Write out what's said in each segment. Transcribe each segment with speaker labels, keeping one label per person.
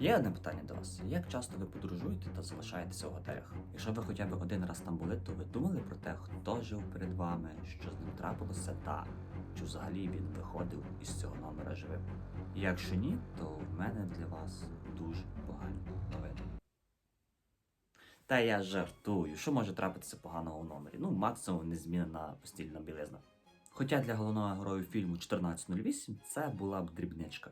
Speaker 1: Є одне питання до вас: як часто ви подорожуєте та залишаєтеся в готелях? Якщо ви хоча б один раз там були, то ви думали про те, хто жив перед вами, що з ним трапилося, та чи взагалі він виходив із цього номера живим? Якщо ні, то в мене для вас дуже погані новини. Та я жартую, що може трапитися поганого в номері? Ну, максимум незмінена постільна білизна. Хоча для головного герою фільму 1408 це була б дрібничка.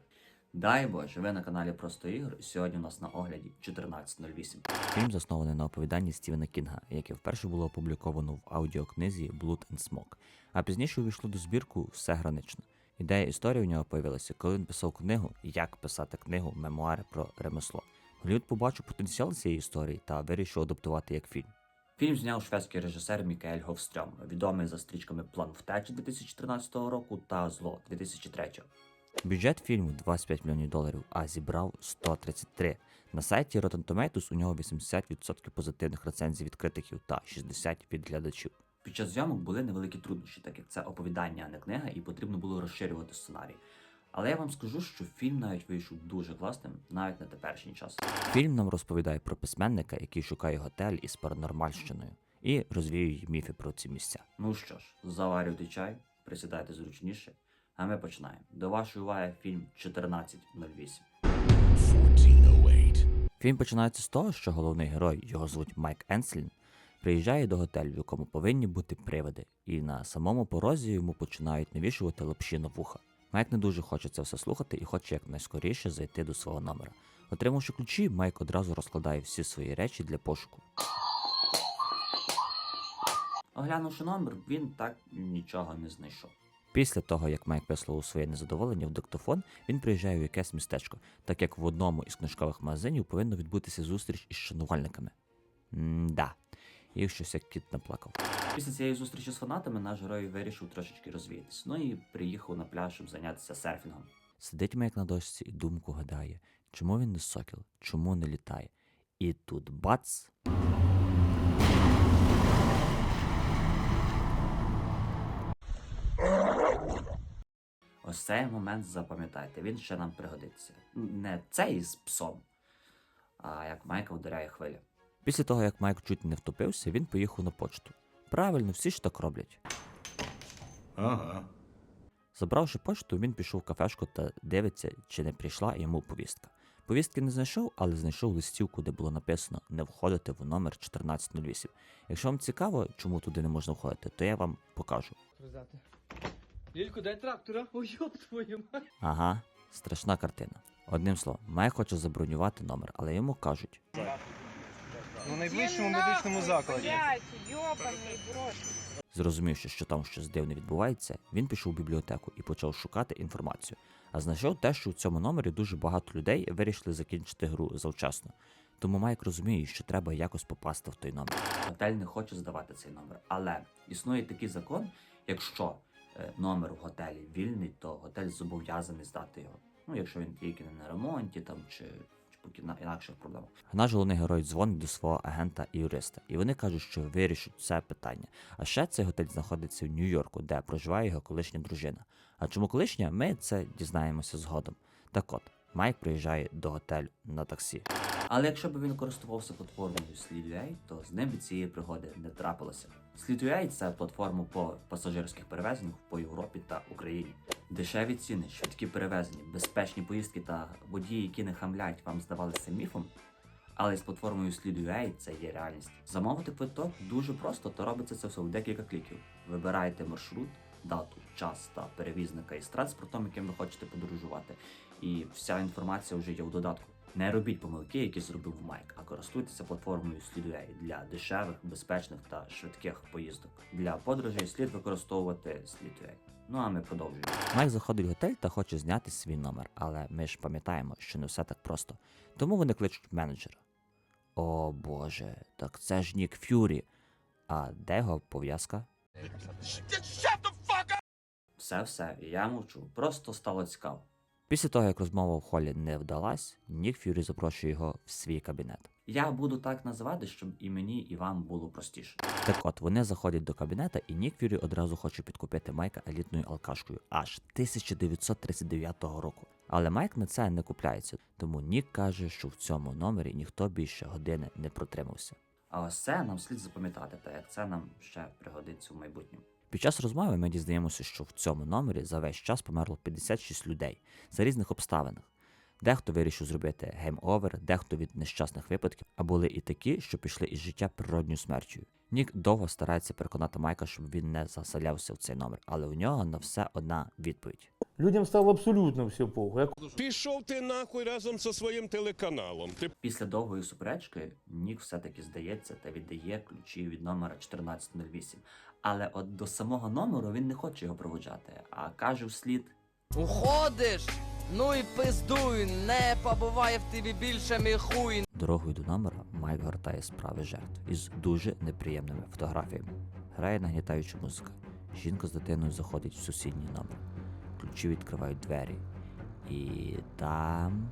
Speaker 1: Дай Боже, ви на каналі Просто Ігор, сьогодні у нас на огляді 1408.
Speaker 2: Фільм заснований на оповіданні Стівена Кінга, яке вперше було опубліковано в аудіокнизі Blood and Smoke, а пізніше увійшло до збірку Все гранично. Ідея історії у нього появилася, коли він писав книгу Як писати книгу Мемуари про ремесло. Голлівуд побачив потенціал цієї історії та вирішив адаптувати як фільм.
Speaker 1: Фільм зняв шведський режисер Мікаель Говстрьом, відомий за стрічками План втечі 2013 року та Зло 2003.
Speaker 2: Бюджет фільму 25 мільйонів доларів, а зібрав 133. На сайті Rotten Tomatoes у нього 80% позитивних рецензій від критиків та 60% від глядачів.
Speaker 1: Під час зйомок були невеликі труднощі, так як це оповідання, а не книга, і потрібно було розширювати сценарій. Але я вам скажу, що фільм навіть вийшов дуже класним, навіть на теперішній час.
Speaker 2: Фільм нам розповідає про письменника, який шукає готель із паранормальщиною, і розвіює міфи про ці місця.
Speaker 1: Ну що ж, заварюйте чай, присідайте зручніше, а ми починаємо. До вашої уваги фільм 1408.
Speaker 3: 1408.
Speaker 2: Фільм починається з того, що головний герой, його звуть Майк Енслін, приїжджає до готелю, в якому повинні бути привиди, і на самому порозі йому починають навішувати лапші на вуха. Майк не дуже хоче це все слухати і хоче якнайскоріше зайти до свого номера. Отримавши ключі, Майк одразу розкладає всі свої речі для пошуку.
Speaker 1: Оглянувши номер, він так нічого не знайшов.
Speaker 2: Після того, як Майк висловив своє незадоволення в диктофон, він приїжджає в якесь містечко, так як в одному із книжкових магазинів повинна відбутися зустріч із шанувальниками. М-да, їх щось як кіт наплакав.
Speaker 1: Після цієї зустрічі з фанатами наш герой вирішив трошечки розвіятись. Ну і приїхав на пляж, щоб зайнятися серфінгом.
Speaker 2: Сидить Майк на дошці і думку гадає, чому він не сокіл, чому не літає. І тут бац!
Speaker 1: Ось цей момент запам'ятайте, він ще нам пригодиться. Не цей з псом, а як Майка вдаряє хвиля.
Speaker 2: Після того, як Майк чуть не втопився, він поїхав на почту. Правильно, всі ж так роблять.
Speaker 3: Ага.
Speaker 2: Забравши почту, він пішов в кафешку та дивиться, чи не прийшла йому повістка. Повістки не знайшов, але знайшов листівку, де було написано не входити в номер 1408. Якщо вам цікаво, чому туди не можна входити, то я вам покажу.
Speaker 4: Лілько, дай трактора. Ой, йоп твою мать.
Speaker 2: Ага, страшна картина. Одним словом, Майк хоче забронювати номер, але йому кажуть:
Speaker 4: Ну, найближчому медичному закладі.
Speaker 2: Зрозумівши, що там щось дивне відбувається, він пішов у бібліотеку і почав шукати інформацію. А знайшов те, що у цьому номері дуже багато людей вирішили закінчити гру завчасно. Тому Майк розуміє, що треба якось попасти в той номер.
Speaker 1: Готель не хоче здавати цей номер. Але існує такий закон, якщо номер в готелі вільний, то готель зобов'язаний здати його. Ну, якщо він тільки не на ремонті там чи, чи кіна- інакших проблемах.
Speaker 2: Наш головний герой дзвонить до свого агента і юриста, і вони кажуть, що вирішать це питання. А ще цей готель знаходиться в Нью-Йорку, де проживає його колишня дружина. А чому колишня, ми це дізнаємося згодом. Так от, Майк приїжджає до готелю на таксі.
Speaker 1: Але якщо б він користувався платформою Sleep.ua, то з ним би цієї пригоди не трапилося. Sleep.ua – це платформа по пасажирських перевезеннях по Європі та Україні. Дешеві ціни, швидкі перевезення, безпечні поїздки та водії, які не хамлять, вам здавалися міфом. Але з платформою Sleep.ua це є реальність. Замовити квиток дуже просто, то робиться це все в декілька кліків. Вибираєте маршрут, дату, час та перевізника із транспортом, яким ви хочете подорожувати. І вся інформація вже є в додатку. Не робіть помилки, які зробив Майк, а користуйтеся платформою Sleep.ua для дешевих, безпечних та швидких поїздок. Для подорожей слід використовувати Sleep.ua. Ну а ми продовжуємо.
Speaker 2: Майк заходить в готель та хоче зняти свій номер, але ми ж пам'ятаємо, що не все так просто. Тому вони кличуть менеджера. О боже, так це ж Нік Ф'юрі. А де його пов'язка?
Speaker 1: Все, все, я мовчу. Просто стало цікаво.
Speaker 2: Після того, як розмова в холі не вдалась, Нік Ф'юрі запрошує його в свій кабінет.
Speaker 1: Я буду так називати, щоб і мені, і вам було простіше.
Speaker 2: Так от, вони заходять до кабінета, і Нік Ф'юрі одразу хоче підкупити Майка елітною алкашкою аж 1939 року. Але Майк на це не купляється, тому Нік каже, що в цьому номері ніхто більше години не протримався.
Speaker 1: А ось це нам слід запам'ятати, та як це нам ще пригодиться в майбутньому.
Speaker 2: Під час розмови ми дізнаємося, що в цьому номері за весь час померло 56 людей за різних обставинах. Дехто вирішив зробити гейм-овер, дехто від нещасних випадків, а були і такі, що пішли із життя природньою смертю. Нік довго старається переконати Майка, щоб він не заселявся в цей номер, але у нього на все одна відповідь.
Speaker 5: Людям стало абсолютно все похуй. Я
Speaker 6: Пішов ти нахуй разом зі своїм телеканалом. Ти
Speaker 1: Після довгої суперечки Нік все-таки здається та віддає ключі від номера 1408. Але от до самого номеру він не хоче його проводжати, а каже вслід:
Speaker 7: Уходиш? Ну і пиздуй, не побуває в тобі більше мій.
Speaker 2: Дорогою до номера Майк гортає справи жертв із дуже неприємними фотографіями. Грає нагнітаюча музика. Жінка з дитиною заходить в сусідній номер. Ключі відкривають двері. І там.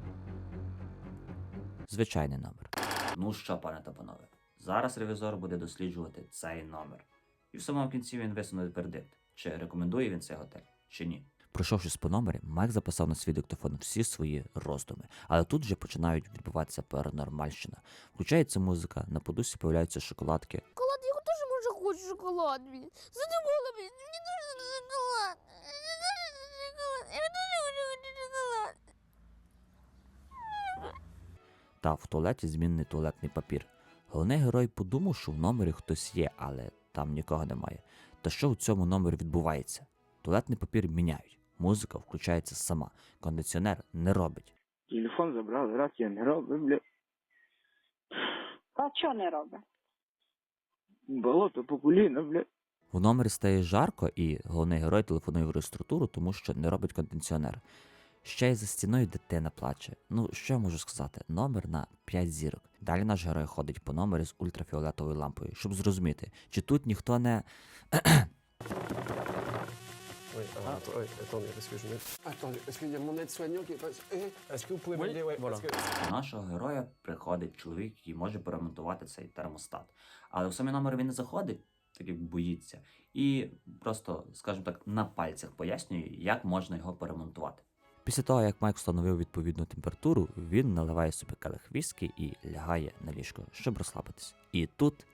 Speaker 2: Звичайний номер.
Speaker 1: Ну що, пане та панове, зараз ревізор буде досліджувати цей номер. І в самому кінці він висуне вердикт, чи рекомендує він цей готель, чи ні.
Speaker 2: Пройшовшись по номері, Майк записав на свій диктофон всі свої роздуми, але тут же починають відбуватися паранормальщина. Включається музика, на подусі появляються шоколадки,
Speaker 8: Шоколад, я теж може хочу шоколад, блін. Задумала, блін. Мені дуже шоколад. Шоколад. Я шоколад.
Speaker 2: та в туалеті змінний туалетний папір. Головний герой подумав, що в номері хтось є, але там нікого немає. Та що в цьому номері відбувається? Туалетний папір міняють, музика включається сама, кондиціонер не робить.
Speaker 9: Телефон забрали, раз я не робив, бля.
Speaker 10: А що не робить?
Speaker 9: Болото по коліна, бля.
Speaker 2: В номері стає жарко, і головний герой телефонує в реєстратуру, тому що не робить кондиціонер. Ще й за стіною дитина плаче. Ну, що я можу сказати? Номер на 5 зірок. Далі наш герой ходить по номері з ультрафіолетовою лампою, щоб зрозуміти, чи тут ніхто не.
Speaker 11: Oui, alors, attends- oui, attendez, parce que je mets... Attendez, parce qu'il y a mon aide-soignant qui est pas... Eh, Est-ce que vous pouvez m'aider ouais, parce que...
Speaker 1: До нашого героя приходить чоловік, який може поремонтувати цей термостат. Але в самий номер він не заходить, так як боїться, і просто, скажімо так, на пальцях пояснює, як можна його поремонтувати.
Speaker 2: Після того, як Майк встановив відповідну температуру, він наливає собі келих віскі і лягає на ліжко, щоб розслабитись. І тут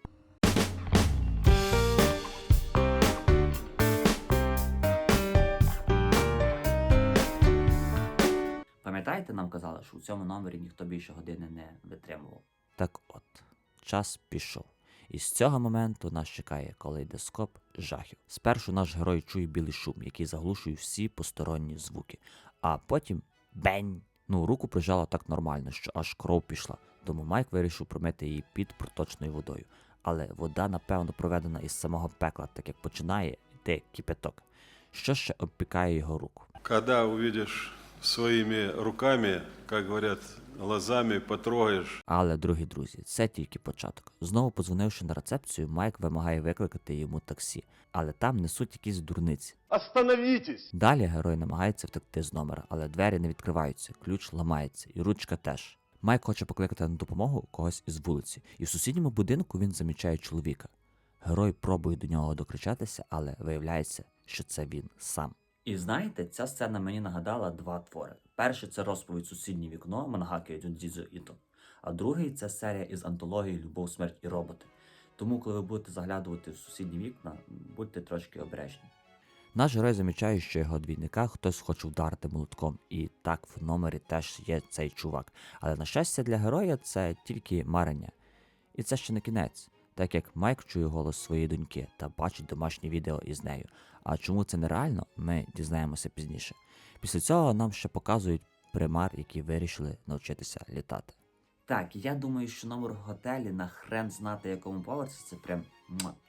Speaker 1: Пам'ятаєте, нам казали, що у цьому номері ніхто більше години не витримував.
Speaker 2: так от, час пішов. І з цього моменту нас чекає калейдоскоп жахів. Спершу наш герой чує білий шум, який заглушує всі посторонні звуки, а потім бень! Ну, руку прижало так нормально, що аж кров пішла. Тому Майк вирішив промити її під проточною водою. Але вода, напевно, проведена із самого пекла, так як починає йти кипяток, що ще обпікає його руку.
Speaker 6: Когда увидишь своими руками, как говорят, глазами потрогаешь,
Speaker 2: Але, дорогі друзі, це тільки початок. Знову подзвонивши на рецепцію, Майк вимагає викликати йому таксі, але там несуть якісь дурниці.
Speaker 11: Остановитесь!
Speaker 2: Далі герой намагається втекти з номера, але двері не відкриваються, ключ ламається, і ручка теж. Майк хоче покликати на допомогу когось із вулиці, і в сусідньому будинку він замічає чоловіка. Герой пробує до нього докричатися, але виявляється, що це він сам.
Speaker 1: І знаєте, ця сцена мені нагадала два твори. Перший це розповідь сусіднє вікно Мангаки Дзюндзідзу Іто, а другий це серія із антології Любов, смерть і роботи. Тому, коли ви будете заглядувати в сусідні вікна, будьте трошки обережні.
Speaker 2: Наш герой замічає, що його двійника хтось хоче вдарити молотком, і так в номері теж є цей чувак. Але на щастя для героя це тільки марення. І це ще не кінець, так як Майк чує голос своєї доньки та бачить домашнє відео із нею. А чому це нереально, ми дізнаємося пізніше. Після цього нам ще показують примар, які вирішили навчитися літати.
Speaker 1: Так, я думаю, що номер в готелі на хрен знати якому поверсі це прям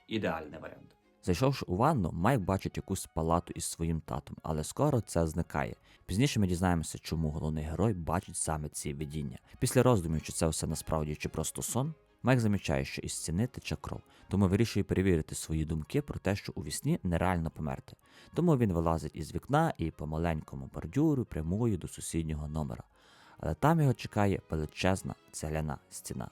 Speaker 1: ідеальний варіант.
Speaker 2: Зайшовши у ванну, Майк бачить якусь палату із своїм татом, але скоро це зникає. Пізніше ми дізнаємося, чому головний герой бачить саме ці видіння. Після роздумів, чи це все насправді чи просто сон, Майк замічає, що із стіни тече кров, тому вирішує перевірити свої думки про те, що у вісні нереально померти. Тому він вилазить із вікна і по маленькому бордюру прямує до сусіднього номера. Але там його чекає величезна цегляна стіна.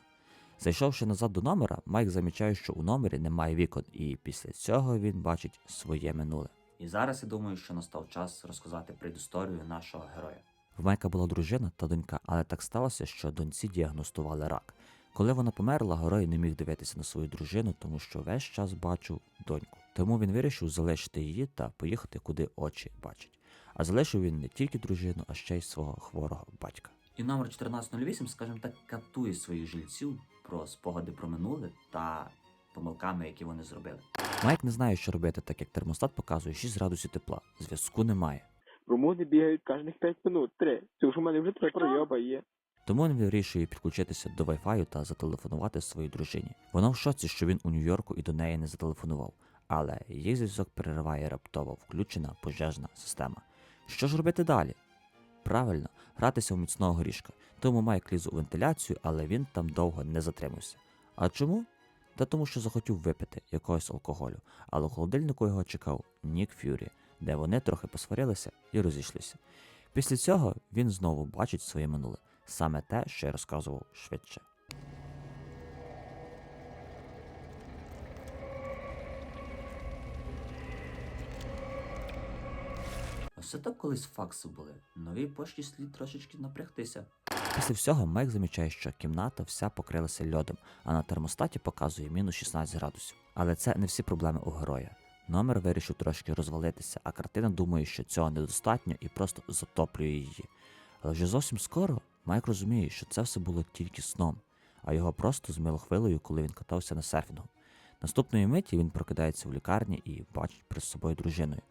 Speaker 2: Зайшовши назад до номера, Майк замічає, що у номері немає вікон, і після цього він бачить своє минуле.
Speaker 1: І зараз я думаю, що настав час розказати предісторію нашого героя.
Speaker 2: В Майка була дружина та донька, але так сталося, що доньці діагностували рак. Коли вона померла, герой не міг дивитися на свою дружину, тому що весь час бачив доньку. Тому він вирішив залишити її та поїхати, куди очі бачать. А залишив він не тільки дружину, а ще й свого хворого батька.
Speaker 1: І номер 1408, скажімо так, катує своїх жильців про спогади про минуле та помилками, які вони зробили.
Speaker 2: Майк не знає, що робити, так як термостат показує 6 градусів тепла. Зв'язку немає.
Speaker 9: Румуни бігають кожних 5 минут, 3. Це ж у мене вже три пройоба є.
Speaker 2: Тому він вирішує підключитися до Wi-Fi та зателефонувати своїй дружині. Вона в шоці, що він у Нью-Йорку і до неї не зателефонував, але її зв'язок перериває раптово включена пожежна система. Що ж робити далі? Правильно, гратися в міцного горішка. Тому Майк ліз у вентиляцію, але він там довго не затримався. А чому? Та тому, що захотів випити якогось алкоголю, але у холодильнику його чекав Нік Фюрі, де вони трохи посварилися і розійшлися. Після цього він знову бачить своє минуле, саме те, що я розказував швидше.
Speaker 1: Це так колись факси були. Новій пошті слід трошечки напрягтися.
Speaker 2: Після всього Майк замічає, що кімната вся покрилася льодом, а на термостаті показує мінус 16 градусів. Але це не всі проблеми у героя. Номер вирішив трошки розвалитися, а картина думає, що цього недостатньо і просто затоплює її. Але вже зовсім скоро Майк розуміє, що це все було тільки сном, а його просто змило хвилею, коли він катався на серфінгу. Наступної миті він прокидається в лікарні і бачить перед собою дружиною.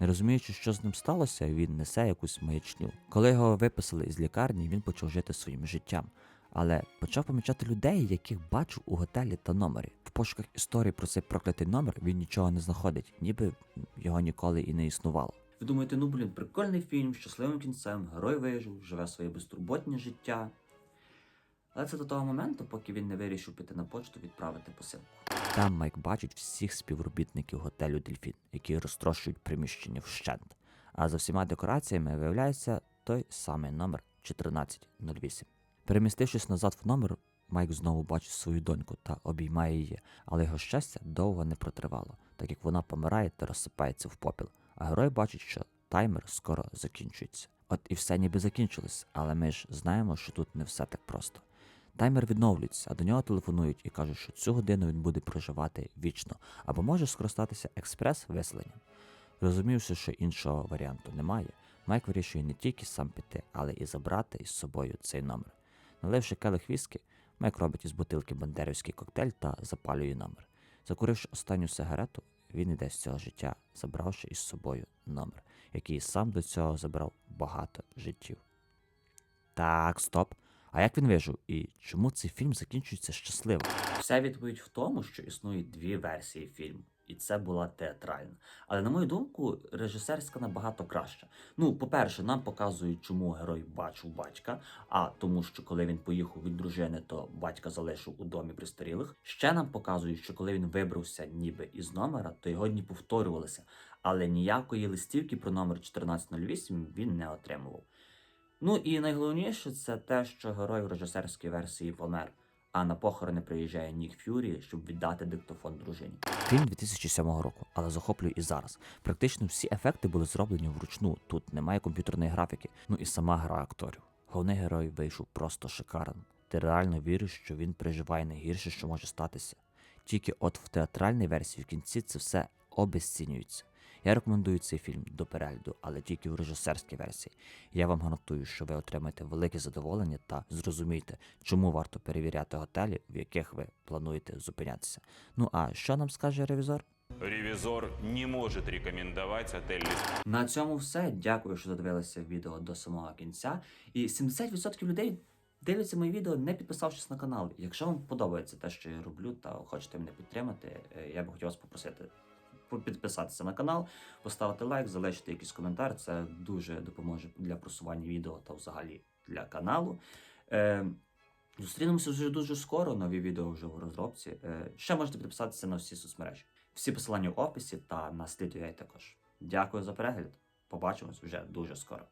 Speaker 2: Не розуміючи, що з ним сталося, він несе якусь маячню. Коли його виписали із лікарні, він почав жити своїм життям, але почав помічати людей, яких бачив у готелі та номері. В пошуках історії про цей проклятий номер він нічого не знаходить, ніби його ніколи і не існувало.
Speaker 1: Ви думаєте, ну блін, прикольний фільм, щасливим кінцем, герой вижив, живе своє безтурботнє життя. Але це до того моменту, поки він не вирішив піти на почту відправити посилку.
Speaker 2: Там Майк бачить всіх співробітників готелю Дельфін, які розтрощують приміщення вщент. А за всіма декораціями виявляється той самий номер 1408. Перемістившись назад в номер, Майк знову бачить свою доньку та обіймає її, але його щастя довго не протривало, так як вона помирає та розсипається в попіл. А герой бачить, що таймер скоро закінчується. От і все ніби закінчилось, але ми ж знаємо, що тут не все так просто. Таймер відновлюється, а до нього телефонують і кажуть, що цю годину він буде проживати вічно, або може скористатися експрес-виселенням. Розумівши, що іншого варіанту немає, Майк вирішує не тільки сам піти, але і забрати із собою цей номер. Наливши келих віскі, Майк робить із бутилки бандерівський коктейль та запалює номер. Закуривши останню сигарету, він іде з цього життя, забравши із собою номер, який сам до цього забрав багато життів. Так, стоп. А як він вижив? І чому цей фільм закінчується щасливо?
Speaker 1: Вся відповідь в тому, що існують дві версії фільму, і це була театральна. Але на мою думку, режисерська набагато краща. Ну, по-перше, нам показують, чому герой бачив батька, а тому, що коли він поїхав від дружини, то батька залишив у домі пристарілих. Ще нам показують, що коли він вибрався ніби із номера, то його дні повторювалися, але ніякої листівки про номер 1408 він не отримував. Ну і найголовніше це те, що герой в режисерській версії помер, а на похорони приїжджає Нік Фюрі, щоб віддати диктофон дружині.
Speaker 2: Фільм 2007 року, але захоплює і зараз. Практично всі ефекти були зроблені вручну. Тут немає комп'ютерної графіки, ну і сама гра акторів. Головний герой вийшов просто шикарним. Ти реально віриш, що він переживає найгірше, що може статися. Тільки от в театральній версії в кінці це все обезцінюється. Я рекомендую цей фільм до перегляду, але тільки в режисерській версії. Я вам гарантую, що ви отримаєте велике задоволення та зрозумієте, чому варто перевіряти готелі, в яких ви плануєте зупинятися. Ну а що нам скаже ревізор?
Speaker 12: Ревизор не может рекомендовать отель
Speaker 1: На цьому все. Дякую, що додивилися відео до самого кінця. І 70% людей дивляться мої відео, не підписавшись на канал. Якщо вам подобається те, що я роблю, та хочете мене підтримати, е, я би хотів вас попросити підписатися на канал, поставити лайк, залишити якийсь коментар. Це дуже допоможе для просування відео та взагалі для каналу. Е, Зустрінемося вже дуже скоро. Нові відео вже в розробці. Е, Ще можете підписатися на всі соцмережі. Всі посилання в описі та на слід також. Дякую за перегляд. Побачимось вже дуже скоро.